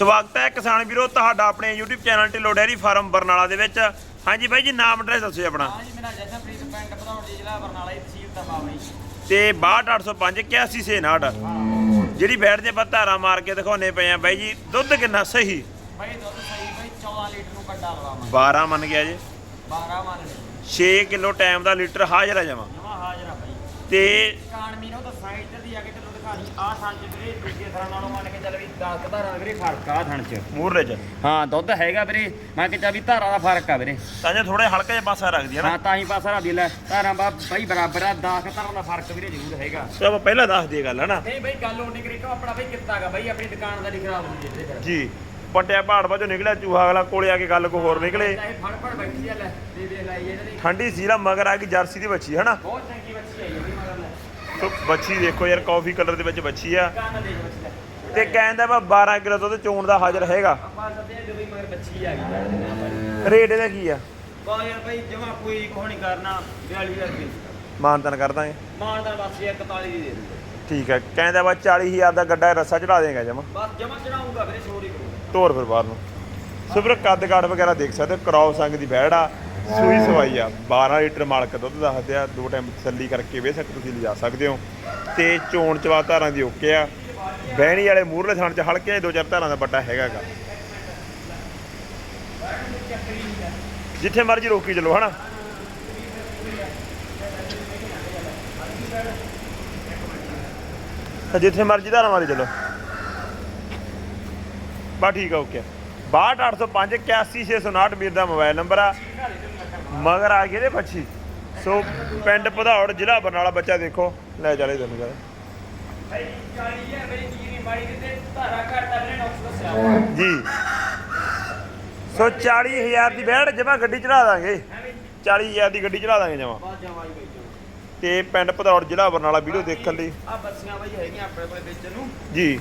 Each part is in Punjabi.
ਸਵਾਗਤ ਹੈ ਕਿਸਾਨ ਵੀਰੋ ਤੁਹਾਡਾ ਆਪਣੇ YouTube channel Dhillon dairy farm Barnala ਦੇ ਵਿੱਚ। ਹਾਂਜੀ ਬਾਈ ਜੀ ਨਾਮ ਐਡਰੈਸ ਦੱਸੋ ਜੀ ਆਪਣਾ। ਹਾਂ ਜੀ ਮੇਰਾ ਜਸ਼ਨਪ੍ਰੀਤ ਪਿੰਡ ਭਦੌੜ ਜ਼ਿਲ੍ਹਾ ਬਰਨਾਲਾ ਤਹਿਸੀਲ ਤਮਾਵੀ ਤੇ 62805 8169 ਜਿਹੜੀ ਬੈਠ ਦੇ ਧਾਰਾ ਮਾਰ ਕੇ ਦਿਖਾਉਨੇ ਪਏ ਆ ਬਾਈ ਜੀ ਦੁੱਧ ਕਿੰਨਾ ਸਹੀ? ਬਾਈ ਦੁੱਧ ਸਹੀ ਬਾਈ 14 ਲੀਟਰ ਨੂੰ ਕੱਢਾ ਲਵਾਵਾਂ 12 ਮੰਨ ਗਿਆ ਜੀ। 12 ਮੰਨ ਲੈ 6 ਕਿਲੋ ਟਾਈਮ ਦਾ ਲੀਟਰ ਹਾਜ਼ਰ ਆ ਜਾਵਾਂ ਜਮਾ ਹਾਜ਼ਰ ਆ ਬਾਈ। ਤੇ ਕਾਨਮੀ ਨੂੰ ਤਾਂ ਸਾਈਡ ਤੇ ਦੀ ਆ ਕੇ ਤੈਨੂੰ ਦਿਖਾ ਦੀ ਆਹ ਥਣ ਚ ਵੀਰੇ ਦੂਜੇ ਥਾਂ ਨਾਲੋਂ ਮੰਨ ਕੇ ਚੱਲ ਵੀ 10 ਧਾਰਾਂ ਵੀਰੇ ਫ਼ਰਕ ਆ ਥਣ ਚ। ਮੂਹਰੇ ਚ? ਹਾਂ ਦੁੱਧ ਹੈਗਾ ਵੀਰੇ ਮੈਂ ਕਿ ਚਾ ਵੀ ਧਾਰਾਂ ਦਾ ਫ਼ਰਕ ਆ ਵੀਰੇ। ਤਾਂ ਜੇ ਥੋੜੇ ਹਲਕਾ ਜਿਹਾ ਪਾਸਾ ਰੱਖਦੀ ਹੈ ਨਾ। ਹਾਂ ਤਾਂ ਹੀ ਪਾਸਾ ਰੱਖ ਲੈ ਧਾਰਾਂ ਬਾ ਬਾਈ ਬਰਾਬਰ ਆ 10 ਧਾਰਾਂ ਦਾ ਫ਼ਰਕ ਵੀਰੇ ਜ਼ਰੂਰ ਹੈਗਾ। ਤੇ ਆਪਾਂ ਪਹਿਲਾਂ ਦੱਸ ਦਈਏ ਗੱਲ ਹੈ ਨਾ ਨਹੀਂ ਬਾਈ ਗੱਲ ਉਹਨੇ ਕਰੀ ਕਿ ਆਪਣਾ ਬਾਈ ਕਿੱਤਾ ਹੈਗਾ ਬਾਈ ਆਪਣੀ ਦੁਕਾਨ ਦਾ ਨਹੀਂ ਖਰਾਬ ਹੁੰਦੀ ਜਿਹਦੇ ਫਿਰ ਜੀ ਪਟਿਆ ਪਹਾੜ ਵਜੋਂ ਨਿਕਲਿਆ ਚੂਹਾ ਅਗਲਾ ਕੋਲੇ ਆ ਕੇ ਗੱਲ ਕੋ ਹੋਰ ਨਿਕਲੇ। ਚਾਹੇ ਫੜ ਫੜ ਬੈਠੀ ਆ ਲੈ ਦੇ ਦੇ ਲਾਈ ਇਹਨਾਂ ਦੀ ਠੰਡੀ ਸੀ ਲਾ ਮਗਰ ਆ ਗਈ ਜਰਸੀ ਦੀ ਬੱਚੀ ਹੈ ਨਾ ਬਹੁਤ ਚੰਗੀ ਬੱਚੀ ਆਈ ਸੋ ਬੱਚੀ ਦੇਖੋ ਯਾਰ ਕਾਫੀ ਕਲਰ ਦੇ ਵਿੱਚ ਬੱਚੀ ਆ। ਤੇ ਕਹਿੰਦਾ ਵਾ 12 ਕਿਲੋ ਦੁੱਧ ਚੋਣ ਦਾ ਹਾਜ਼ਰ ਹੈਗਾ। ਆਪਾਂ ਸੱਦੇ ਜਦੋਂ ਹੀ ਮਗਰ ਬੱਚੀ ਆ ਗਈ। ਰੇਟ ਇਹਦਾ ਕੀ ਆ? ਕੋ ਯਾਰ ਭਾਈ ਜਮਾ ਕੋਈ ਕੋਹ ਨਹੀਂ ਕਰਨਾ 42000 ਰੁਪਏ। ਮਾਨਤਨ ਕਰ ਦਾਂਗੇ। ਮਾਨਦਾਰ ਬਸ ਇਹ 41 ਦੀ ਦੇ ਦੇ ਠੀਕ ਹੈ ਕਹਿੰਦਾ ਵਾ 40000 ਦਾ ਗੱਡਾ ਰੱਸਾ ਚੜਾ ਦੇਗਾ ਜਮਾ। ਬਸ ਜਮਾ ਚੜਾਉਂਗਾ ਵੀਰੇ ਕਰੂੰਗਾ ਤੋਰ ਫਿਰ ਬਾਹਰ ਨੂੰ। ਸੋ ਵੀਰੋ ਕੱਦ ਕਾਠ ਵਗੈਰਾ ਦੇਖ ਸਕਦੇ ਹੋ ਕਰਾਉ ਸੰਗ ਦੀ ਬੈੜ ਆ। ਸੂਈ ਸਵਾਈ ਆ 12 ਲੀਟਰ ਮਾਲਕ ਦੁੱਧ ਦੱਸਦੇ ਆ ਦੋ ਟਾਈਮ ਤਸੱਲੀ ਕਰਕੇ ਬੇਸ਼ੱਕ ਤੁਸੀਂ ਲਿਜਾ ਸਕਦੇ ਹੋ। ਤੇ ਚੋਣ ਚਵਾ ਧਾਰਾਂ ਦੀ ਓਕੇ ਆ। ਬਹਿਣੀ ਵਾਲੇ ਮੂਰਲੇ ਥਾਣ ਚ ਹਲਕੇ ਦੋ ਚਾਰ ਧਾਰਾਂ ਦਾ ਵੱਡਾ ਹੈਗਾਗਾ ਜਿੱਥੇ ਮਰਜ਼ੀ ਰੋਕੀ ਚਲੋ ਹਨਾ? ਤਾਂ ਜਿੱਥੇ ਮਰਜ਼ੀ ਧਾਰਾਂ ਮਾਰੀ ਚਲੋ। ਬਾ ਠੀਕ ਆ ਓਕੇ 62805 81659 ਵੀਰ ਦਾ ਮੋਬਾਈਲ ਨੰਬਰ ਆ। ਮਗਰ ਆ ਗਏ ਦੇ ਬੱਚੀ ਸੋ ਪਿੰਡ ਭਦੌੜ ਜ਼ਿਲ੍ਹਾ ਬਰਨਾਲਾ ਬੱਚਾ ਦੇਖੋ। ਲੈ ਚਲੇ ਤੈਨੂੰ ਕਹਿੰਦਾ ਭਾਈ 40000 ਮੇਰੀ ਜੀਰੀ ਮਾੜੀ ਕਿਤੇ ਧਾਰਾ ਘਾਟਾ ਵੀਰੇ ਨੌਕਸ ਦੱਸਿਆ ਜੀ। ਸੋ 40000 ਦੀ ਬੈੜ ਜਮਾ ਗੱਡੀ ਚੜਾ ਦਾਂਗੇ। ਹੈ ਵੀ 40000 ਦੀ ਗੱਡੀ ਚੜਾ ਦਾਂਗੇ ਜਮਾ। ਤੇ ਪਿੰਡ ਭਦੌੜ ਜ਼ਿਲ੍ਹਾ ਬਰਨਾਲਾ ਵੀਡੀਓ ਦੇਖਣ ਲਈ। ਆ ਬੱਸੀਆਂ ਬਾਈ ਹੈਗੀਆਂ ਆਪਣੇ ਕੋਲੇ ਵੇਚਣ ਨੂੰ। ਜੀ।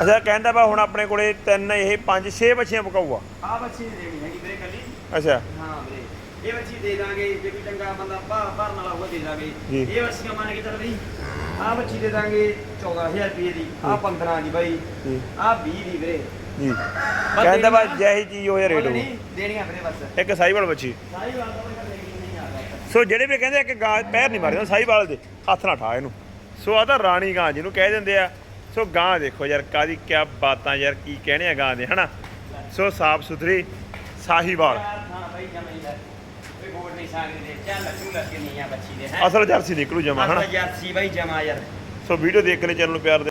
ਅੱਛਾ ਕਹਿੰਦਾ ਵਾ ਹੁਣ ਆਪਣੇ ਕੋਲੇ ਤਿੰਨ ਇਹ ਪੰਜ ਛੇ ਬੱਚੀਆਂ ਪਕਾਊਗਾ? ਆ ਬੱਚੀ ਨਹੀਂ ਦੇਣੀ ਹੈਗੀ ਵੀਰੇ ਕੱਲੀ ਅੱਛਾ। ਹਾਂ ਵੀਰੇ ਇਹ ਬੱਚੀ ਦੇ ਦਾਂਗੇ ਜੇ ਕੋਈ ਚੰਗਾ ਬੰਦਾ ਭਾ ਭਰਨ ਵਾਲਾ ਹੋਊਗਾ ਦੇ ਦਾਂਗੇ। ਇਹ ਬੱਚੀਆਂ ਮੰਨ ਕੇ ਚੱਲ ਬਈ ਆ ਬੱਚੀ ਦੇ ਦਾਂਗੇ 14000 ਰੁਪਏ ਦੀ ਆ 15 ਦੀ ਬਾਈ ਆ 20 ਦੀ ਵੀਰੇ। ਜੀ। ਕਹਿੰਦਾ ਵਾ ਜਿਹੀ ਚੀਜ਼ ਉਹ ਰੇਟ ਮੁੱਲ ਹੋਊ ਨਹੀਂ ਦੇਣੀਆਂ ਵੀਰੇ ਬਸ। ਇੱਕ ਸਾਈਵਾਲ ਬੱਚੀ। ਸਾਰੀ ਗੱਲ ਤਾਂ ਕੋਈ ਲੈਣੀ ਨਹੀਂ ਆਦਾ ਸੋ ਜਿਹੜੇ ਵੀ ਕਹਿੰਦੇ ਆ ਕਿ ਗਾਂ ਪੈਰ ਨਹੀਂ ਮਾਰਦੇ ਸਾਈਵਾਲ ਦੇ ਹੱਥ ਨਾ ਠਾ ਇਹਨੂੰ। ਸੋ ਆ ਤਾਂ ਰਾਣੀ ਗਾਂ ਜਿਹਨੂੰ ਕਹਿ ਦਿੰਦੇ ਆ। ਸੋ ਗਾਂ ਦੇਖੋ ਯਾਰ ਕਾਦੀ ਕਿਆ ਬਾਤਾਂ ਯਾਰ ਕੀ ਕਹਿਣੇ ਆ ਗਾਂ ਦੇ ਹਨਾ? ਸੋ ਸਾਫ਼ ਸੁਥਰੀ ਸਾਹੀਵਾਲ ਅਸਲ ਜਰਸੀ ਨਿਕਲੂ ਜਮਾ ਹਨਾ? ਅਸਲ ਜਰਸੀ ਬਾਈ ਜਮਾ ਯਾਰ। ਸੋ ਵੀਡੀਓ ਦੇਖ ਕੇ ਚੈਨਲ ਨੂੰ ਪਿਆਰ